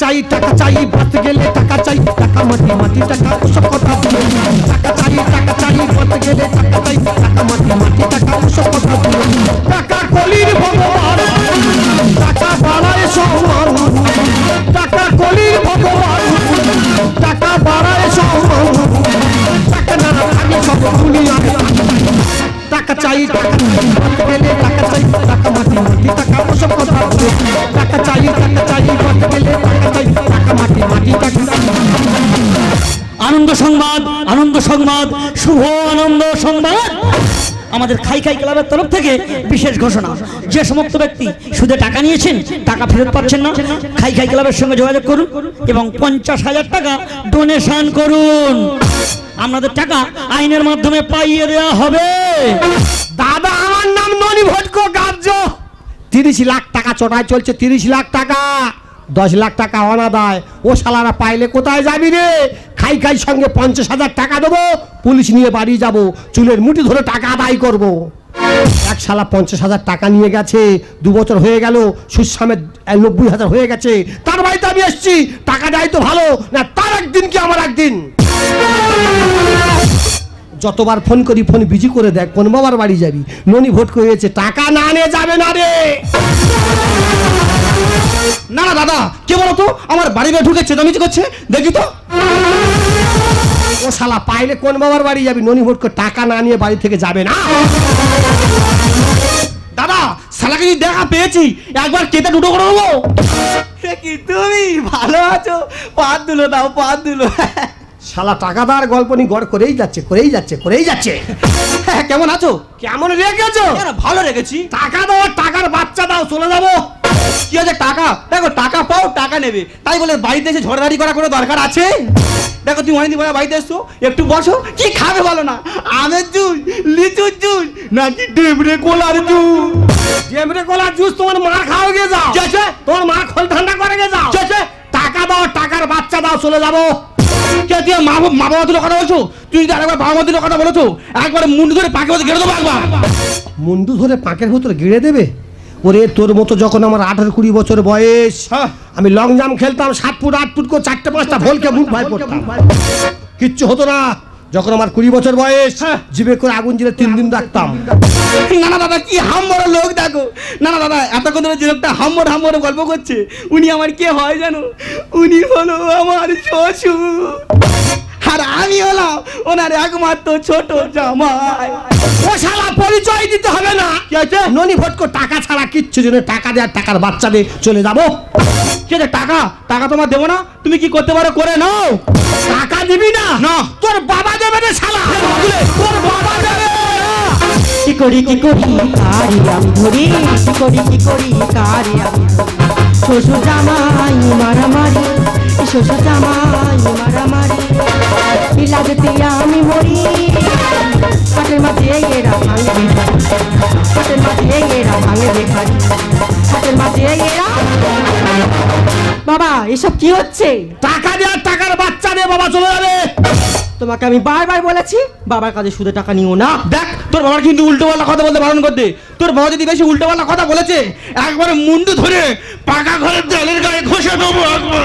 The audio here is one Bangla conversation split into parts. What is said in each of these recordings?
চাই, টাকা চাই, বাঁচতে গেলে টাকা চাই। টাকা মাটি মাটি, টাকা, ওসব কথা যাও। টাকা চাই টাকা চাই, বাঁচতে গেলে টাকা চাই। টাকা মাটি মাটি, টাকা, ওসব কথা যাও। টাকা কলির ভগবান। টাকা বাড়ায় সম্মান। টাকা কলির ভগবান। টাকা বাড়ায় সম্মান। টাকা না থাকলে সব দুনিয়ায় টাকা চাই, টাকা বলতে গেলে টাকা চাই। টাকা মাটি মাটি, টাকা, ওসব কথা যাও। টাকা চাই টাকা চাই বলতে গেলে আনন্দ সংবাদ আনন্দ সংবাদ, শুভ আনন্দ সংবাদ। আমাদের খাই খাই ক্লাবের তরফ থেকে বিশেষ ঘোষণা। যে সমস্ত ব্যক্তি সুদে টাকা নিয়েছেন, টাকা ফেরত পাচ্ছেন না, খাই খাই ক্লাবের সঙ্গে যোগাযোগ করুন এবং পঞ্চাশ হাজার টাকা ডোনেশন করুন। আপনাদের টাকা আইনের মাধ্যমে পাইয়ে দেওয়া হবে। দাদা, আমার নাম ননি ভটকো গার্জ তিরিশ লাখ টাকা চটায় চলছে, তিরিশ লাখ টাকা। দশ লাখ টাকা অনাদায় ও শালারা পাইলে কোথায় যাবি রে? খাই খাই সঙ্গে পঞ্চাশ হাজার টাকা দেবো, পুলিশ নিয়ে বাড়ি যাব, চুলের মুঠি ধরে টাকা আদায় করব। এক শালা পঞ্চাশ হাজার টাকা নিয়ে গেছে, দু বছর হয়ে গেল সুশ্রামের নব্বই হাজার হয়ে গেছে, তার বাড়িতে আমি এসছি, টাকা দেয় তো ভালো, না তার একদিন কি আমার একদিন? যতবার ফোন করি, ফোন বিজি করে দেখ, কোন বাবার বাড়ি যাবি? ননি ভোট করেছে, টাকা না নিয়ে যাবে না রে। না না দাদা কে বলো তো আমার বাড়ি বেয়ে ঢুকে চেঁচামেচি করছে। দেখি তো। ও শালা পাইলে কোন বাবার বাড়ি যাবি? ননি ভোট করে টাকা না নিয়ে বাড়ি থেকে যাবে না? দাদা শালাকে যদি দেখা পেয়েছি একবার কেটে দুটো করে দেবো। কি তুমি? ভালো আছো? পাত দুলো দাও পাত দুলো শালা টাকা দেওয়ার গল্প নিয়ে গড় করেই যাচ্ছে করেই যাচ্ছে করেই যাচ্ছে। হ্যাঁ, কেমন আছো? কেমন রেখেছো ভালো রেখেছি টাকা দাও টাকার বাচ্চা দাও চলে যাব। কি আছে টাকা? দেখো টাকা পাও টাকা নেবে। তাই বলে বাড়িতে এসে ঝড়দাড়ি করা কোনো দরকার আছে? দেখো তুমি অনেকদিন পরে বাড়িতে এসছো একটু বসো কি খাবে বলো না? আমের জুস লিচুর জুস নাকি ডেবরে কোলার জুস? জেমরে কলার জুস তোমার মা খাও গে যাও। আছে? তোমার মা খোল ঠান্ডা করে গে যাও। আছে? টাকা দাও টাকার বাচ্চা দাও চলে যাব। কে তুই মা বাবা- মা বাবা দুটো কথা বলছো? তুই যদি আরেকবার বাবা মা কথা বলেছ একবার মুন্ডু ধরে পাকে মধ্যে গেড়ে দেবো একবার। মুন্ডু ধরে পাকের ভেতর গিড়ে দেবে? ওরে তোর মতো যখন আমার আঠারো কুড়ি বছর বয়স হ্যাঁ। আমি লং জাম্প খেলতাম সাত ফুট আট ফুট করে চারটে পাঁচটা ভোলকে মুখ ভাই পড়তাম কিচ্ছু হতো না। যখন আমার কুড়ি বছর বয়স হ্যাঁ। জিভে করে আগুন জিরে তিন দিন রাখতাম। না না দাদা কি হাম্বড় লোক দেখো। না না দাদা এতক্ষণ ধরে যে লোকটা হাম্বড় হাম্বড় গল্প করছে উনি আমার কে হয় জানো? উনি হলো আমার শ্বশুর। আর আমি হলাম ওনার একমাত্র ছোট জামাই। ও শালা পরিচয় দিতে হবে না। কি আছে ননি ভটকো টাকা ছাড়া কিচ্ছু জন্য টাকা দেওয়ার টাকার বাচ্চা দিয়ে চলে যাব। কি আছে টাকা? টাকা তোমার দেবো না? তুমি কি করতে পারো? করে নাও। টাকা দিবি না? না। তোর বাবা দেবে রে শালা। তোর বাবা দেবে কি করি কি করি কারি আমি ধরি কি করি কি করি কারি আমি শ্বশুর জামাই মারামারি। শ্বশুর জামাই মারামারি। পিলা যেতে আমি মরি। হাটের মাঝে এরা ভাঙে বেখারি হাটের মাঝে এরা ভাঙে বেখারি হাটের মাঝে এরা বাবা এসব কি হচ্ছে? টাকা দেওয়ার টাকার বাচ্চা দিয়ে বাবা চলে যাবে। তোমাকে আমি বারবার বলেছি বাবার কাছে সুদে টাকা নিও না। দেখ তোর বাবার কিন্তু উল্টো পাল্টা কথা বলতে বারণ করতে। তোর বাবা যদি বেশি উল্টো পাল্টা কথা বলেছে একবারে মুন্ডু ধরে পাকা ঘরের দেয়ালের গায়ে ঘষে দেবো একবার।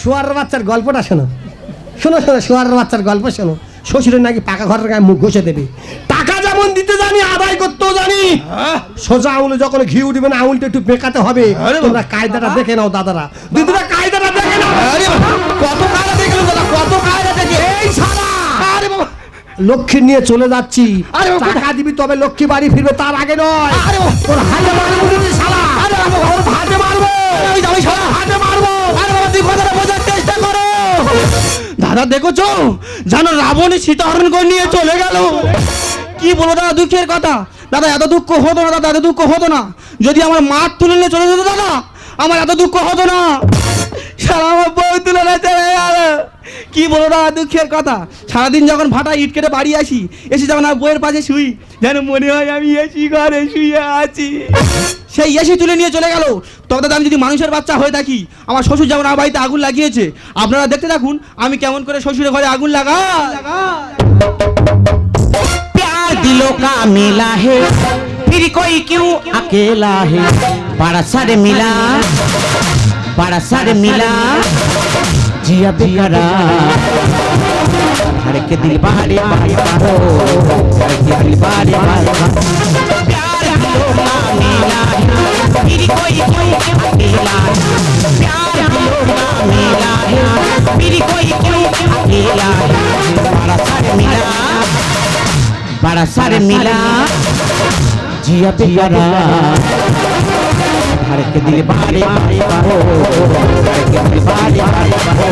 শুয়ারের বাচ্চার গল্পটা শোনো। শোনো শোনো শুয়ারের বাচ্চার গল্প শোনো। শ্বশুরের নাকি পাকা ঘরের গায়ে মুখ ঘষে দেবে। টাকা যেমন দিতে জানি আদায় করতেও জানি। সোজা আঙুলে যখন ঘি উঠবে না আঙুলটা একটু বেঁকাতে হবে। তোমরা কায়দাটা দেখে নাও দাদারা। দিদিরা কায়দাটা দেখে নাও। কত কায়দা দেখল দাদা কত কায়দা দেখে। এই আরে বাবা। লক্ষ্মী নিয়ে চলে যাচ্ছি। টাকা দিবি তবে লক্ষ্মী বাড়ি ফিরবে তার আগে নয়। তোর হাতে মারবো শালা। হাতে মারবো। হাতে মারবো। আরে বাবা তুই কথাটা বোঝার চেষ্টা করো। দাদা, দেখেছ? জানো রাবণ সীতাহরণ করে নিয়ে চলে গেল। কি বলব দাদা, দুঃখের কথা। দাদা, এত দুঃখ হতো না, দাদা, এত দুঃখ হতো না। যদি আমার মাঠ তুলে নিয়ে চলে যেত দাদা, আমার এত দুঃখ হতো না। সারা আমার বউ তুলে চলে গেল। কি বলো দাদা, দুঃখের কথা। সারাদিন যখন ভাটা ইট কেটে বাড়ি আসি, এসে যখন বইয়ের পাশে শুই, যেন মনে হয় আমি এসি ঘরে শুয়ে আছি। সেই এসে তুলে নিয়ে চলে গেল তবে দাদা আমি যদি মানুষের বাচ্চা হয়ে থাকি আমার শ্বশুর যেমন আমার বাড়িতে আগুন লাগিয়েছে আপনারা দেখতে থাকুন আমি কেমন করে শ্বশুরের ঘরে আগুন লাগা प्यार दिलों का मेला है फिर कोई क्यों अकेला है बड़ा सर मिला बड़ा सर मिला जिया बेकरार हर के दिल बारे बारे बारो हर के दिल बारे बारे है फिर कोई कोई अकेला है प्यार दिलों का मेला है फिर कोई कोई अकेला है बड़ा सर मिला बड़ा सर मिला जिया बेकरार हर के दिल बारे बारे बारो हर के दिल बारे बारे बारो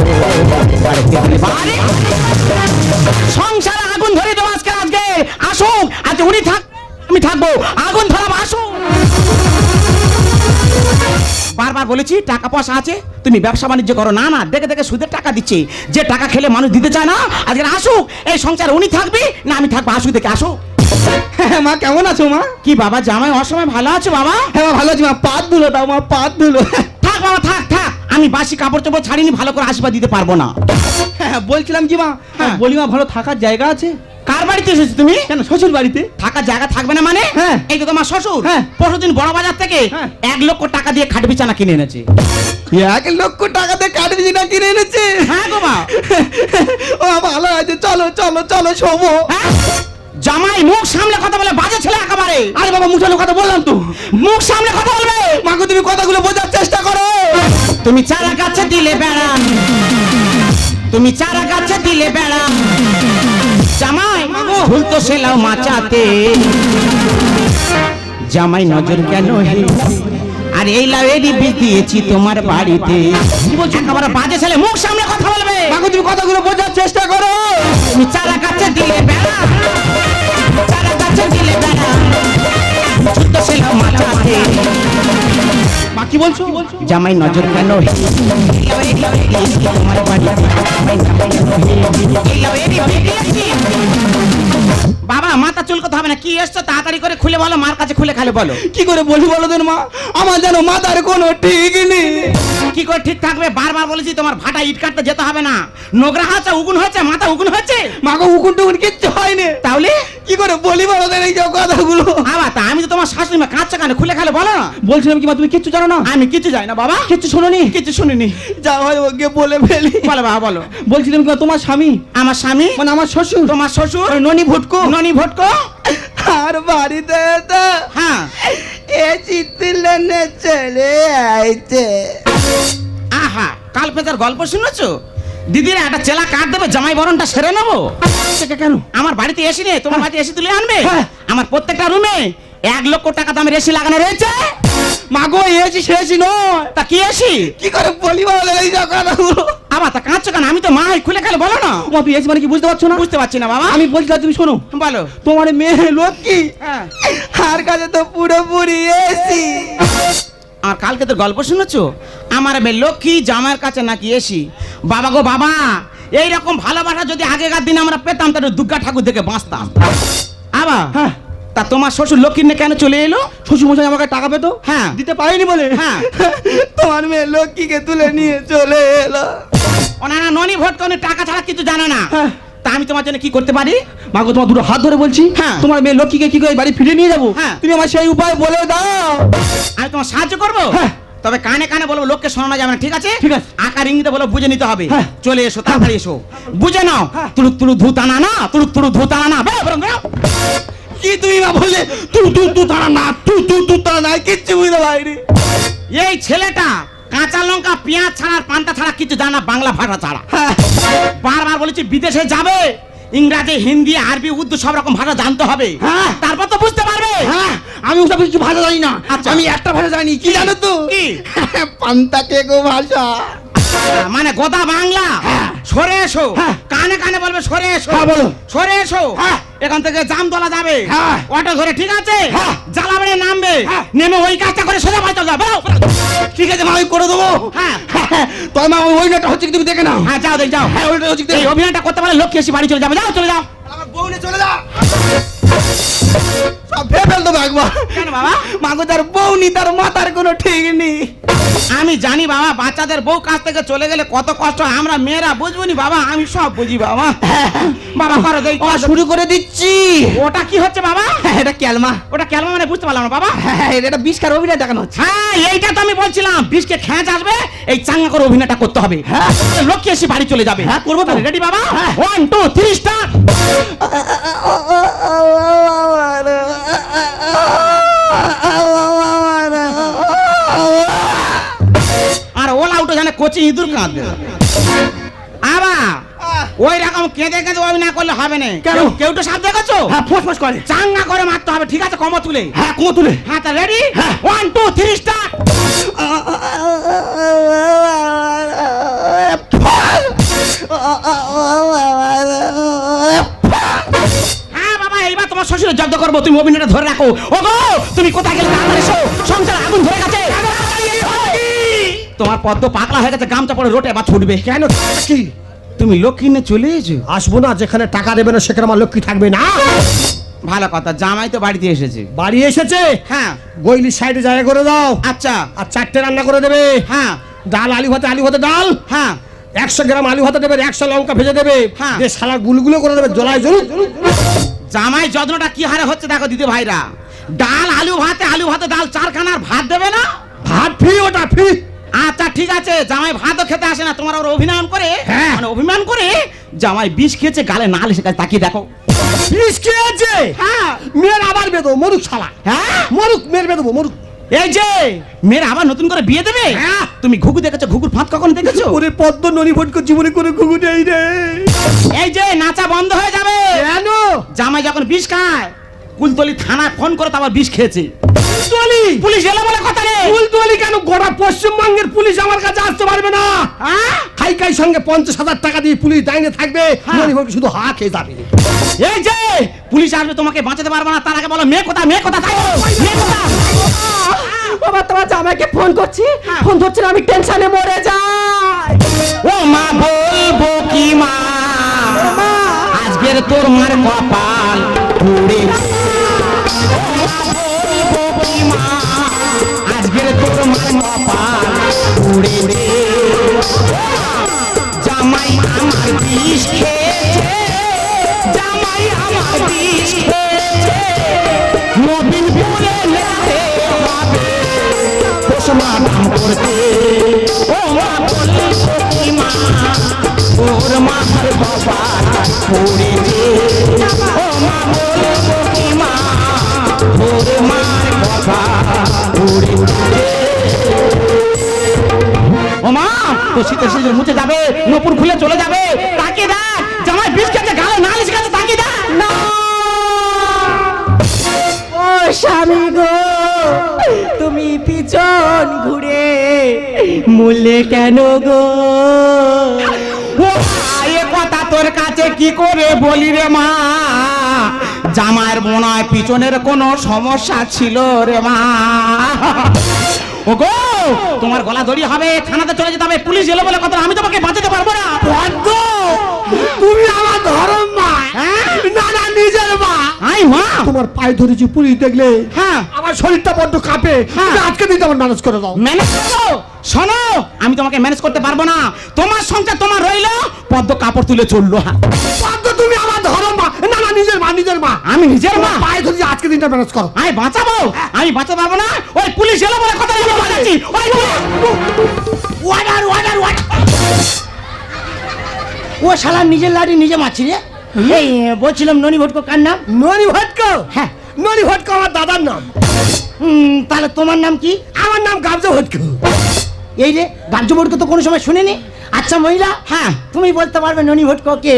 हर के दिल बारे সংসারে আগুন ধরে দেবো আজকে আজকে আসুক আজ উনি থাক আমি থাকবো আগুন ধরাবো আসুক বারবার বলেছি টাকা পয়সা আছে তুমি ব্যবসা বাণিজ্য করো। না না দেখে দেখে সুদের টাকা দিচ্ছে। যে টাকা খেলে মানুষ দিতে চায় না আজকে আসুক এই সংসার উনি থাকবি না আমি থাকব আসুক দেখে আসুক। হ্যাঁ মা কেমন আছো মা? কি বাবা জামাই অসময় ভালো আছো বাবা? হ্যাঁ ভালো আছি মা পাত ধুলো দাও মা পাত ধুলো। থাক বাবা থাক থাক আমি বাসি কাপড় চোপড় ছাড়িনি ভালো করে আশীর্বাদ দিতে পারব না। হ্যাঁ বলছিলাম কি মা? হ্যাঁ। বলি মা ভালো থাকার জায়গা আছে? বাড়িতে এসেছ তুমি? কেন শ্বশুর বাড়িতে? থাকার জায়গা থাকবে না মানে? হ্যাঁ। এই তো তোমার শ্বশুর। হ্যাঁ। পরশুদিন বড় বাজার থেকে হ্যাঁ। এক লক্ষ টাকা দিয়ে খাট বিছানা কিনে এনেছে। এক লক্ষ টাকাতে কাঠবি না কিনে এনেছে? হ্যাঁ গো মা। ও ভালো আছে। চলো চলো চলো শোবো? জামাই মুখ সামলে কথা বলে বাজে ছেলে একেবারে। আরে বাবা মুছানো কথা বললাম তো। মুখ সামলে কথা বলবে। মাকে তুমি কথাগুলো বোঝার চেষ্টা করো। তুমি চারা গাছে দিলে বেড়া তুমি চারা গাছে দিলে বেড়া জামাই ভুল তো সেলাও মাচাতে। জামাই নজর কেন হে? আর এই লাউয়েরই বীজ দিয়েছি তোমার বাড়িতে। কি বলছো একেবারে বাজে ছেলে মুখ সামনে কথা বলবে। মাকে তুমি কথাগুলো বোঝার চেষ্টা করো। তুমি চারা গাছে দিলে বেড়া। চারা গাছে দিলে বেড়া। তো সেলাও মাচাতে। কি বলছো? জামাই নজর কেন বাবা মাথা চুলকোতে হবে না। কি এসছো? তাড়াতাড়ি করে খুলে বলো মার কাছে খুলে খালে বলো। কি করে বলি বলো দেন মা? আমার যেন মাথার কোনো ঠিক নেই। কি করে ঠিক থাকবে? বারবার বলেছি তোমার ভাটা ইট কাটতে যেতে হবে না। নোংরা হয়েছে উগুন হয়েছে মাথা উগুন হয়েছে? মাকে উকুন টুকুন কিচ্ছু হয়নি। তাহলে? কি করে বলি বলো এই সব কথাগুলো? আবার তা আমি তো তোমার শাশুড়ি মা কাঁচা কানে খুলে খালে বলো না। বলছিলাম কি মা তুমি কিচ্ছু জানো না? আমি কিছু যাই না বাবা। কিচ্ছু শোনোনি? কিছু শুনিনি। যা হয় ওকে বলে ফেলি। বলো বাবা বলো। বলছিলাম কি তোমার স্বামী? আমার স্বামী? মানে আমার শ্বশুর? তোমার শ্বশুর? ননি ভুটকো। ননি ভটকো? আর বাড়িতে তো হ্যাঁ। এ চিত্তিলেনে চলে আইছে। আহা কাল পেতার গল্প শুনেছো? দিদিরা একটা চেলা কাট দেবে জামাই বরণটা সেরে নেব? কেন? আমার বাড়িতে এসি নে তোমার বাড়িতে এসি তুলে আনবে? হ্যাঁ। আমার প্রত্যেকটা রুমে এক লক্ষ টাকা দামের এসি লাগানো রয়েছে? মাগো এসি শেষই নয়। তা কি এসি? কি করে বলি বলো এই কথাগুলো আবার তা কাঁদছো কেন? আমি তো মা খুলে খেলে বলো না। মা তুই এসি মানে কি বুঝতে পারছ না? বুঝতে পারছি না বাবা। আমি বলছিলাম তুমি শোনো। বলো। তোমার মেয়ে লক্ষ্মী হ্যাঁ। আর কাছে তো পুরোপুরি এসি। আর কালকে তো গল্প শুনেছো? আমার মেয়ে লক্ষ্মী জামাইয়ের কাছে নাকি এসি। বাবা গো বাবা এই রকম ভালোবাসা যদি আগেকার দিন আমরা পেতাম তাহলে দুর্গা ঠাকুর দেখে বাঁচতাম। আবার হ্যাঁ। তা তোমার শ্বশুর লক্ষ্মী নিয়ে কেন চলে এলো? শ্বশুর মশাই আমাকে টাকা পেতো? হ্যাঁ। দিতে পারেনি বলে? হ্যাঁ। তোমার মেয়ে লক্ষ্মীকে তুলে নিয়ে চলে এলো। ওনারা ননি ভোট করে টাকা ছাড়া কিছু জানে না। হ্যাঁ। তা আমি তোমার জন্য কি করতে পারি মাগো তোমার দুটো হাত ধরে বলছি হ্যাঁ। তোমার মেয়ে লক্ষ্মীকে কি করে বাড়ি ফিরে নিয়ে যাব হ্যাঁ। তুমি আমার সেই উপায় বলে দাও আমি তোমার সাহায্য করব হ্যাঁ। তবে কানে কানে বলব লোককে শোনানো যাবে না ঠিক আছে ঠিক আছে। আকার ইঙ্গিতে বলো বুঝে নিতে হবে হ্যাঁ। চলে এসো তাড়াতাড়ি এসো বুঝে নাও হ্যাঁ। তুলুক তুলু ধুতানা না তুলুক তুলু ধুতানা না। কি তুমি না বললে তু তু তু তারা না তু তু তু তারা না কিচ্ছু বুঝতে পারিনি এই ছেলেটা কাঁচা লঙ্কা পেঁয়াজ ছাড়া পান্তা ছাড়া কিছু জানা বাংলা ভাষা ছাড়া হ্যাঁ। বারবার বলেছি বিদেশে যাবে ইংরাজি হিন্দি আরবি উর্দু সব রকম ভাষা জানতে হবে হ্যাঁ। তারপর তো বুঝতে পারবে হ্যাঁ আমি ওসব কিছু ভাষা জানি না আচ্ছা। আমি একটা ভাষা জানি কি জানো তো কি? পান্তা কেকো ভাষা মানে গোদা বাংলা সরে এসো হ্যাঁ। কানে কানে বলবে সরে এসো হ্যাঁ, বলো। সরে এসো হ্যাঁ। এখান থেকে জাম জামতলা যাবে হ্যাঁ। অটো ধরে ঠিক আছে হ্যাঁ। জ্বালাবাড়ি নামবে হ্যাঁ। নেমে ওই কাজটা করে সোজা বাড়িতে যাবে। ঠিক আছে মা ওই করে দেবো হ্যাঁ। তোমার মা ওই নাটক হচ্ছে তুমি দেখে নাও হ্যাঁ যাও দেখ যাও হ্যাঁ ওইটা হচ্ছে এই অভিনয়টা করতে পারলে লক্ষ্মী এসে বাড়ি চলে যাবে যাও চলে যাও আমার বউ চলে যা সব ভেবে ফেল দেবো কেন বাবা মাগো তার বউ নি তার মাথার কোনো ঠিক নেই আমি জানি বাবা বাচ্চাদের বউ কাছ থেকে চলে গেলে কত কষ্ট আমরা মেয়েরা বুঝবনি বাবা আমি সব বুঝি বাবা বাবা করো দেই শুরু করে দিচ্ছি ওটা কি হচ্ছে বাবা এটা ক্যালমা ওটা কেমন মানে বুঝতে পারলাম না বাবা হ্যাঁ এটা বিষ্কার অভিনয় দেখানো হচ্ছে হ্যাঁ এইটা তো আমি বলছিলাম বিষকে খেঁচ আসবে এই চাঙ্গা করে অভিনয়টা করতে হবে হ্যাঁ। লক্ষ্মী এসে বাড়ি চলে যাবে হ্যাঁ, করব। রেডি বাবা ওয়ান টু থ্রি স্টার আর ওলা উঠে জানে কোচি ইঁদুর কাঁদবে। আবা ওই রকম কেঁদে কেঁদে অভিনয় করলে হবে না। কেন? কেউ- তো সাপ দেখেছ? হ্যাঁ ফোস ফোস করে। চাঙ্গা করে মারতে হবে ঠিক আছে? কম তুলে। হ্যাঁ কুমো তুলে। হ্যাঁ তা ready one two three star বাবা এইবার তোমার শ্বশুরের জব্দ করব তুমি অভিনয়টা ধরে রাখো। ও গো তুমি কোথায় গেলে তাড়াতাড়ি এসো। সংসার আগুন ধরে গেছে। তোমার পদ্ম পাকলা হয়ে গেছে গামচা পরে রোটে এবার ছুটবে। কেন? কি? তুমি লক্ষ্মী নিয়ে চলে এসো আসব না যেখানে টাকা দেবে না সেখানে আমার লক্ষ্মী থাকবে না। ভালো কথা জামাই তো বাড়িতে এসেছে। বাড়ি এসেছে? হ্যাঁ। গৈলির সাইডে জায়গা করে দাও। আচ্ছা। আর চারটে রান্না করে দেবে। হ্যাঁ। ডাল আলু ভাতে আলু ভাতে ডাল। হ্যাঁ। একশো গ্রাম আলু ভাতে দেবে একশো লঙ্কা ভেজে দেবে। হ্যাঁ। সালা গুলগুলো করে দেবে জলায় জল জামাই যত্নটা কি হারে হচ্ছে দেখো দিদি ভাইরা? ডাল আলু ভাতে আলু ভাতে ডাল চারখানার ভাত দেবে না? ভাত ফ্রি ওটা ফ্রি। আচ্ছা ঠিক আছে জামাই ভাতও খেতে আসে না তোমার ওর অভিনয়ন করে হ্যাঁ। মানে অভিমান করে জামাই বিষ খেয়েছে গালে নাল এসে গেছে তাকিয়ে দেখো। বিষ খেয়েছে? হ্যাঁ। মেয়ের আবার বেদো মরুক শালা। হ্যাঁ? মরুক মেয়ের বেদবো মরুক। এই যে মেয়েরা আবার নতুন করে বিয়ে দেবে? হ্যাঁ। তুমি ঘুঘু দেখেছ ঘুঘুর ফাঁদ কখন দেখেছ? ওরে পদ্ম ননি ভটক জীবনে করে ঘুঘু নেই রে। এই যে নাচা বন্ধ হয়ে যাবে। কেন? জামাই যখন বিষ খায় কুলতলি থানায় ফোন করে তো আবার বিষ খেয়েছে। কুলতলি? পুলিশ এলো বলে কথা নেই। কুলতলি কেন? গোটা পশ্চিমবঙ্গের পুলিশ আমার কাছে আসতে পারবে না। হ্যাঁ? খাইকাই সঙ্গে পঞ্চাশ হাজার টাকা দিয়ে পুলিশ দাঁড়িয়ে থাকবে হ্যাঁ। শুধু হা খেয়ে যাবে। এই যে পুলিশ আসবে তোমাকে বাঁচাতে পারবে না। তার আগে বলো মেয়ে কথা মেয়ে কথা মেয়ে কথা বাবা তোমার জামাইকে ফোন করছি। ফোন ধরছে আমি টেনশনে মরে যাই। ও মা বলব কি মা? আজকের তোর মার কপাল পুড়ে আজকের তোর মার কপাল পুড়ে আমার বিষ খেয়েছে জামাই আমার বিষ খেয়েছে মোবিল পুরে লেতে হবে পোষমাতাম করতে ও মা বলব কি মা ওর মার বাবা পড়ে ও মা বলব কি মা ওর মার বাবা মা তো শীতের শীতের মুছে যাবে নপুর খুলে চলে যাবে। তাকে দেখ জামাই বিষ খেতে গালে গেছে তাকে দেখ না। ও স্বামী গো তুমি পিছন ঘুরে মূল্যে কেন গো? ও এ কথা তোর কাছে কি করে বলি রে মা? জামাইয়ের মনে হয় পিছনের কোনো সমস্যা ছিল রে মা? ও গো তোমার গলা দড়ি হবে থানাতে চলে যেতে হবে পুলিশ এলো বলে কথা আমি তোমাকে বাঁচাতে পারব না। তুমি আমার ধরম মা। হ্যাঁ? না না নিজের মা। আই মা। তোমার পায়ে ধরেছি পুলিশ দেখলে হ্যাঁ। আমার শরীরটা বড্ড কাঁপে। হ্যাঁ। আজকে দিন আমার ম্যানেজ করে দাও। ম্যানেজ করো? শোনো আমি তোমাকে ম্যানেজ করতে পারব না। তোমার সংসার তোমার রইল পদ্ম কাপড় তুলে চলল। হ্যাঁ পদ্ম তুমি আমার ধরম মা। নিজের মা নিজের মা। আমি নিজের মা? তোমার পায়ে ধরেছি আজকে দিনটা ম্যানেজ করো। আমি বাঁচাবো? আমি বাঁচাতে পারব না? ওই পুলিশ এলো বলে কথা আমি বাঁচাচ্ছি ওই ওয়ার্ডার ওয়ার্ডার ওয়ার্ডার ও শালা নিজের লাড়ি নিজে মাছি রে। এই বলছিলাম ননি ভটকো কার নাম? ননি ভটকো হ্যাঁ। ননি ভটকো আমার দাদার নাম। হুম, তাহলে তোমার নাম কি? আমার নাম গাবজা ভটকো এই রে গার্য ভটকো তো কোনো সময় শুনিনি? আচ্ছা মহিলা? হ্যাঁ। তুমি বলতে পারবে ননি ভটকো কে?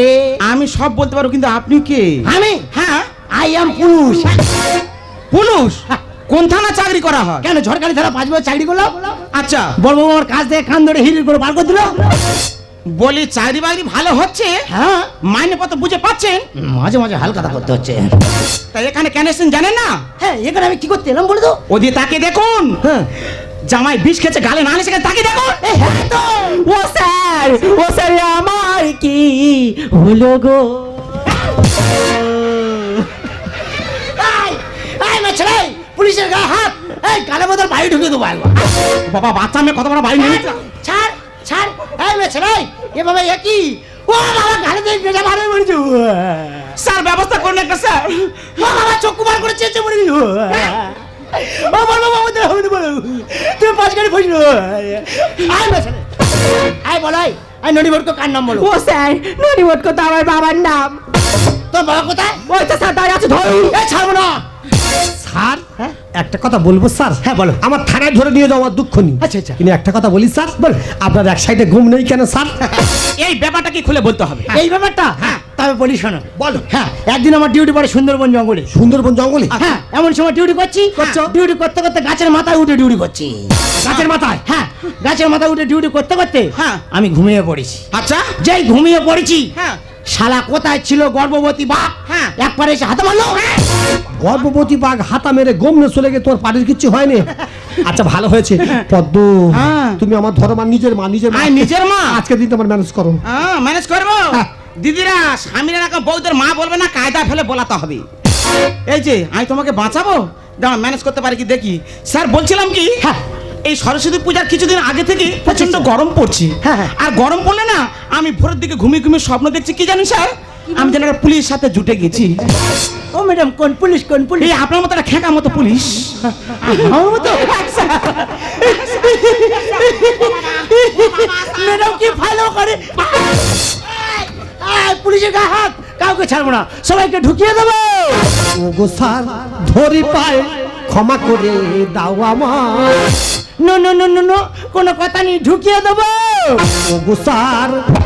আমি সব বলতে পারব কিন্তু আপনি কে? আমি? হ্যাঁ। আই এম পুরুষ। পুলিশ কোন থানা চাকরি করা হয়? কেন ঝড়খালি ধারা পাঁচ বছর চাকরি করলাম আচ্ছা। বড় বাবু আমার কাজ দিয়ে খান ধরে হিরির করে বার করে দিল। বলি চাকরি বাকরি ভালো হচ্ছে? হ্যাঁ। মাইনে কত বুঝে পাচ্ছেন? মাঝে মাঝে হালকাতা করতে হচ্ছে। তাই এখানে কেন এসেছেন জানেন না? হ্যাঁ এখানে আমি কি করতে এলাম বলে তো? ওদিকে তাকে দেখুন। হ্যাঁ। জামাই বিষ খেয়েছে গালে না গেছে, তাকে এই হ্যাঁ তো। ও স্যার ও স্যার আমার কি হলো গো? পুলিশের গায়ে হাত এই গালে বোধ বাড়ি ঢুকে দেবো একবার। বাবা বাচ্চা মেয়ে কত বড় বাড়ি নিয়ে। ছাড় ছাড় এই মেয়ে ছেলে এ বাবা এ কি? ও বাবা গালে দিয়ে বেজা মারে মরেছে স্যার ব্যবস্থা করুন একটা স্যার। ও বাবা চক্ষু বার করে চেঁচে মরে বল বাবা আমাদের হবে না বলো। তুমি পাঁচ গাড়ি ফসলো। আয় ছেলে। আয় বলাই আয়। নড়ি ভটকো কার নাম বলো? ও স্যার ননিবট তো আমার বাবার নাম। তোর বাবা কোথায়? ওই তো দাঁড়িয়ে আছে ধরুন ছাড়বো না। স্যার একটা কথা বলব স্যার? হ্যাঁ, বলো। আমার থানায় ধরে নিয়ে যাওয়ার দুঃখ নেই। আচ্ছা, আচ্ছা। কিন্তু একটা কথা বলি স্যার বল। আপনার এক সাইডে ঘুম নেই কেন স্যার? এই ব্যাপারটা কি খুলে বলতে হবে। এই ব্যাপারটা? হ্যাঁ। তবে বলি শোনো। বলো। হ্যাঁ একদিন আমার ডিউটি পড়ে সুন্দরবন জঙ্গলে। সুন্দরবন জঙ্গলে? হ্যাঁ এমন সময় ডিউটি করছি। করছ? ডিউটি করতে করতে গাছের মাথায় উঠে ডিউটি করছি। গাছের মাথায়? হ্যাঁ গাছের মাথায় উঠে ডিউটি করতে করতে হ্যাঁ। আমি ঘুমিয়ে পড়েছি। আচ্ছা? যেই ঘুমিয়ে পড়েছি হ্যাঁ। শালা কোথায় ছিল গর্ভবতী বাপ? হ্যাঁ। একবারে এসে হাতে মারলো গর্ভবতী বাঘ হাতা মেরে গমনে চলে গিয়ে তোর পাড়ির কিচ্ছু হয়নি? আচ্ছা ভালো হয়েছে। পদ্ম হ্যাঁ। তুমি আমার ধরো মা নিজের মা নিজের মা। নিজের মা? আজকে দিন তোমার ম্যানেজ করো। ম্যানেজ করব? দিদিরা স্বামীরা নাকি বউদের মা বলবে না কায়দা ফেলে বলাতে হবে। এই যে আমি তোমাকে বাঁচাবো? দাঁড়া ম্যানেজ করতে পারি কি? দেখি। স্যার বলছিলাম কি? হ্যাঁ। এই সরস্বতী পূজার কিছুদিন আগে থেকে প্রচণ্ড গরম পড়ছে। হ্যাঁ, হ্যাঁ। আর গরম পড়লে না আমি ভোরের দিকে ঘুমিয়ে ঘুমিয়ে স্বপ্ন দেখছি। কি জানেন স্যার? আমি যেন একটা পুলিশের সাথে জুটে গেছি। ও ম্যাডাম কোন পুলিশ কোন পুলিশ? এই আপনার মতো একটা খেঁকা মতো পুলিশ। আমার মতো? ম্যাডাম কি ভালো করে? আয়, পুলিশের গায়ে হাত কাউকে ছাড়বো না। সবাইকে ঢুকিয়ে দেবো। ও গো স্যার ধরি পায় ক্ষমা করে দাও আমার no no no no no কোনো কথা নেই ঢুকিয়ে দেবো। ও গো স্যার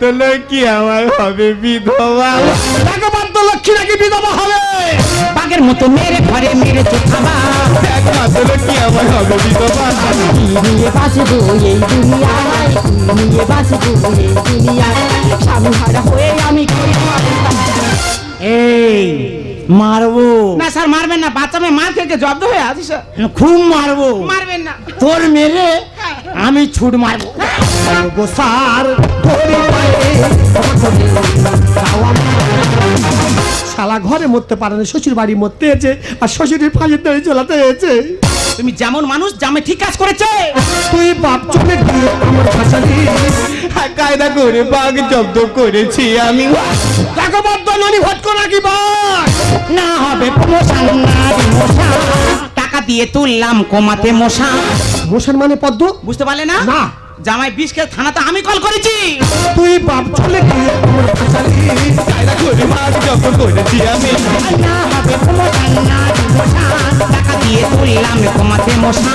তো কি আমার হবে বিধবা। বাদ্য লক্ষ্মী নাকি বিধবা হবে? বাঘের মতো মেরে ঘরে মেরে চোখাবা তো কি আমার হবে বিধবা। নিয়ে বাঁচবো এই দুনিয়ায় নিয়ে বাঁচবো এই দুনিয়ায়। স্বামী হারা হয়ে আমি এই মারবো। না স্যার মারবেন না বাচ্চা মেয়ে মার খেয়ে জব্দ হয়ে আছি স্যার খুব মারবো। মারবেন না। তোর মেরে আমি ছুট মারবো। ও গো স্যার ধরি পায়। ক্ষমা করে দাও আমার শালা ঘরে মরতে পারে না শ্বশুর বাড়ি মরতে হয়েছে আর শ্বশুরের ফাঁসির দড়ি চলাতে হয়েছে তুমি যেমন মানুষ জামে ঠিক কাজ করেছে। তুই বাপ চলে গিয়ে আমার ফাঁসালি কায়দা করে বাঘ জব্দ করেছি আমি। টাকা বাদ্য ননি ভটকো নাকি বাস? না হবে প্রমোশন না টাকা দিয়ে তুললাম কমাতে মশা। মোশন মানে পদ্ম? বুঝতে পারলে না? না। জামাই বিষ খেয়ে থানাতে আমি কল করেছি। তুই বাপ চলে টাকা দিয়ে তুললাম কমাতে মশা।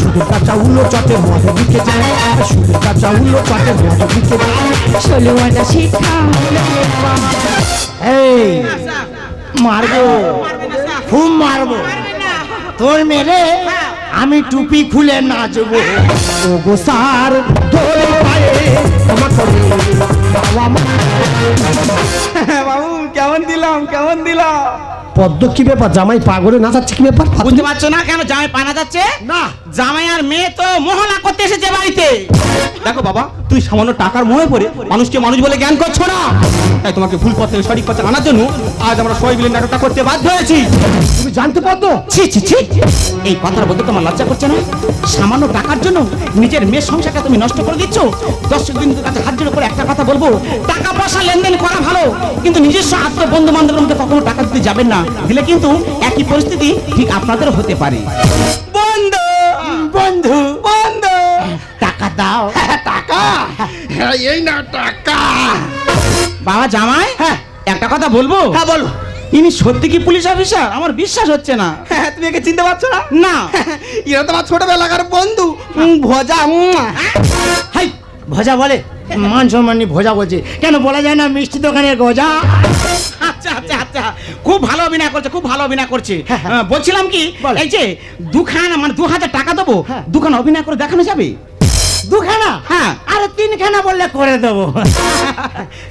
শুধু কাঁচা উল্লো চটে মদ দিকে যায়। শুধু কাঁচা উল্লো চটে মদ দিকে যায়। ষোলো আনা শিক্ষা। এই মারবো খুব মারবো। তোর মেরে আমি টুপি খুলে নাচবো। ও গো সার ধরে পায়ে বাবু, কেমন দিলাম কেমন দিলাম? পদ্ম কি ব্যাপার? জামাই পাগলে নাচাচ্ছে কি ব্যাপার? বুঝতে পারছ না কেন? জামাই পানা যাচ্ছে? না। জামাই আর মেয়ে তো মোহনা করতে এসেছে বাড়িতে। দেখো বাবা তুই সামান্য টাকার মোহে পড়ে মানুষকে মানুষ বলে জ্ঞান করছ না? তাই তোমাকে ভুল পথে সঠিক পথে আনার জন্য আজ আমরা সবাই মিলে নাটকটা করতে বাধ্য হয়েছি। তুমি জানতে পদ্ম ছি ছি ছি। এই কথাটা বলতে তোমার লজ্জা করছে না? সামান্য টাকার জন্য নিজের মেয়ের সংসারটা তুমি নষ্ট করে দিচ্ছ? দর্শক বিন্দুর কাছে হাত জোড়ো করে একটা কথা বলব টাকা পয়সা লেনদেন করা ভালো। নিজস্ব আত্ম বন্ধু বান্ধবের মধ্যে কখনো টাকা দিতে যাবেন না। দিলে কিন্তু একই পরিস্থিতি ঠিক আপনাদের হতে পারে। বন্ধু! বন্ধু! বন্ধু! টাকা দাও। টাকা! এই না টাকা! বাবা জামাই? হ্যাঁ। একটা কথা বলব? হ্যাঁ বলো। ইনি সত্যি কি পুলিশ অফিসার? আমার বিশ্বাস হচ্ছে না। হ্যাঁ তুমি একে চিনতে পারছ না? না। এরা তোমার ছোটবেলাকার বন্ধু। ভজা। হাই ভজা বলে। মান সম্মান নিয়ে ভজা বলছে কেন বলা যায় না মিষ্টি দোকানের গজা আচ্ছা আচ্ছা আচ্ছা খুব ভালো অভিনয় করছে খুব ভালো অভিনয় করছে হ্যাঁ, হ্যাঁ। বলছিলাম কি। এই যে দুখান মানে দু হাজার টাকা দেবো হ্যাঁ। দুখান অভিনয় করে দেখানো যাবে দুখানা হ্যাঁ। আরে তিনখানা বললে করে দেবো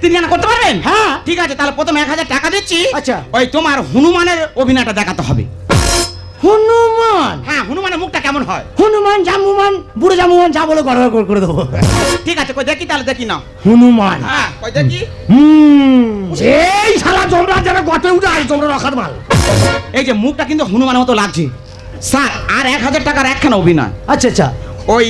তিনখানা করতে পারবেন হ্যাঁ। ঠিক আছে তাহলে প্রথমে এক হাজার টাকা দিচ্ছি আচ্ছা। ওই তোমার হনুমানের অভিনয়টা দেখাতে হবে হনুমান। হ্যাঁ হনুমানের মুখটা কেমন হয়? হনুমান জামুমান বুড়ো জামুমান যা বলে গড় গড় করে দেবো। ঠিক আছে কই দেখি তাহলে দেখি না হনুমান। হ্যাঁ কই দেখি। হুম এই শালা জমরা যেন গতে উঠে আয় তোমরা রখার মাল। এই যে মুখটা কিন্তু হনুমানের মতো লাগছে। স্যার আর এক হাজার টাকার একখানা অভিনয়। আচ্ছা আচ্ছা। ওই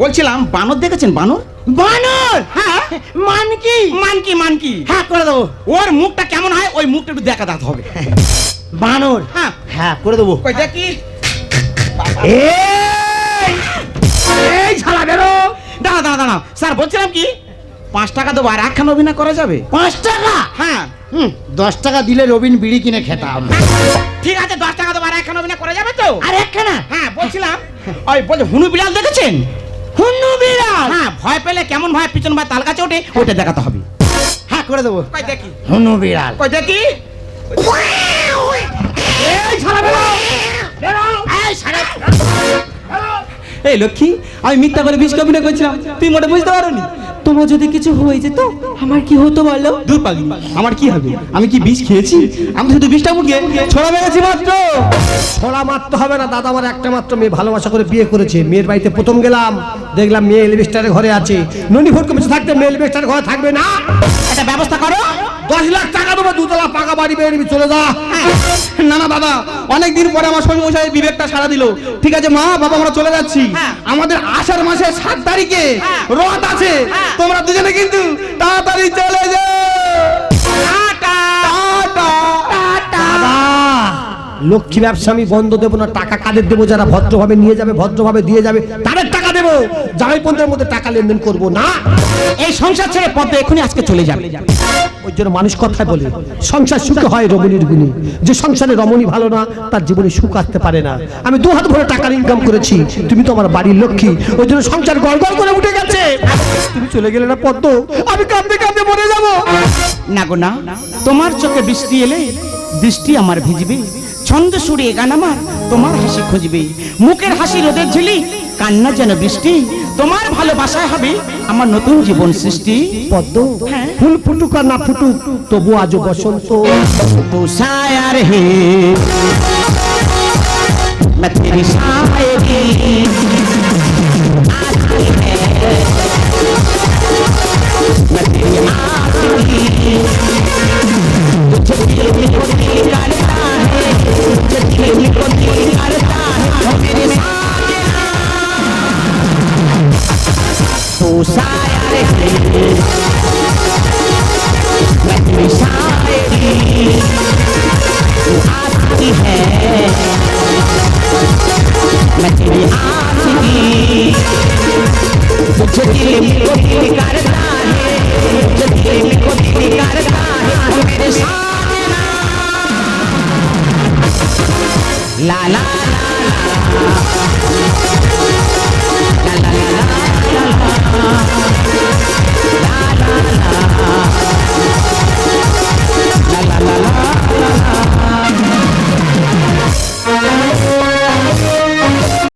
বলছিলাম বানর দেখেছেন বানর? বানর? হ্যাঁ। মান কি মানকি মানকি। হ্যাঁ করে দেবো। ওর মুখটা কেমন হয় ওই মুখটা একটু দেখা দিতে হবে। বানর। হ্যাঁ। হ্যাঁ করে দেবো। কই দেখি। এই! এই বেরো! দাঁড়া দাঁড়া দাঁড়া। স্যার বলছিলাম কি? পাঁচ টাকা দেবো আর একখানা অভিনয় করা যাবে? পাঁচ টাকা? হ্যাঁ। হুম দশ টাকা দিলে রবিন বিড়ি কিনে খেতাম। ঠিক আছে দশ টাকা দেবো আর একখানা অভিনয় করা যাবে তো? আর একখানা? হ্যাঁ বলছিলাম। ওই বলছে হুনু বিড়াল দেখেছেন? হুন্নু বিড়াল হ্যাঁ ভয় পেলে কেমন ভয়? পিছন ভাই তাল গাছে ওঠে ওইটা দেখাতে হবে। হ্যাঁ করে দেবো। কই দেখি। হুন্নু বিড়াল কই দেখি। এই লক্ষ্মী আমি মিথ্যা করে বিষ অভিনয় করছিলাম। তুই মোটে বুঝতে পারোনি? তোমার যদি কিছু হয়ে যেত আমার কি হতো বলো? দূর পাগলি আমার কি হবে? আমি কি বিষ খেয়েছি? আমি শুধু বিষটা মুখে ছড়া মেরেছি মাত্র। ছড়া মারতে হবে না দাদা আমার একটা মাত্র মেয়ে ভালোবাসা করে বিয়ে করেছে। মেয়ের বাড়িতে প্রথম গেলাম। দেখলাম মেয়ে এলিভেস্টারের ঘরে আছে। ননি ভোট কমেছে থাকতে মেয়ে এলিভেস্টারের ঘরে থাকবে না। একটা ব্যবস্থা করো। দশ লাখ টাকা দেবো দুতলা পাকা বাড়ি বেয়ে নিবি চলে যা। না না দাদা অনেক দিন পরে আমার শ্বশুর মশাই বিবেকটা সারা দিল। ঠিক আছে মা বাবা আমরা চলে যাচ্ছি। আমাদের আষাঢ় মাসের সাত তারিখে রথ আছে। তোমরা দুজনে কিন্তু তাড়াতাড়ি চলে যাও লক্ষ্মী ব্যবসা আমি বন্ধ দেবো না টাকা কাদের দেবো যারা ভদ্রভাবে নিয়ে যাবে ভদ্রভাবে দিয়ে যাবে। তাদের টাকা দেবো জামাই পন্থের মধ্যে টাকা লেনদেন করব না। এই সংসার ছেড়ে পদ্মা এখনই আজকে চলে যাবে। ওই জন্য মানুষ কথায় বলে, সংসার সুখে হয় রমণীর গুণী। যে সংসারে রমণী ভালো না, তার জীবনে সুখ আসতে পারে না। আমি দু হাত ভরে টাকার ইনকাম করেছি, তুমি তো আমার বাড়ির লক্ষ্মী। ওই জন্য সংসার গড় গড় করে উঠে গেছে। তুমি চলে গেলে না পদ্ম? আমি কাঁদতে কাঁদতে মরে যাব। না গো না, তোমার চোখে বৃষ্টি এলে দৃষ্টি আমার ভিজবে। ছন্দ সুরে গান আমার, তোমার হাসি খুঁজবে। মুখের হাসি রোদের ঝিলি কান্না যেন বৃষ্টি তোমার ভালোবাসায় হবে আমার নতুন জীবন সৃষ্টি পদ্ম ফুল ফুটুক আর না ফুটুক তবু আজও বসন্ত तो शायर है मैं तेरी शायरी आती है मैं तेरी आशिकी तुझे दिल को sus áreas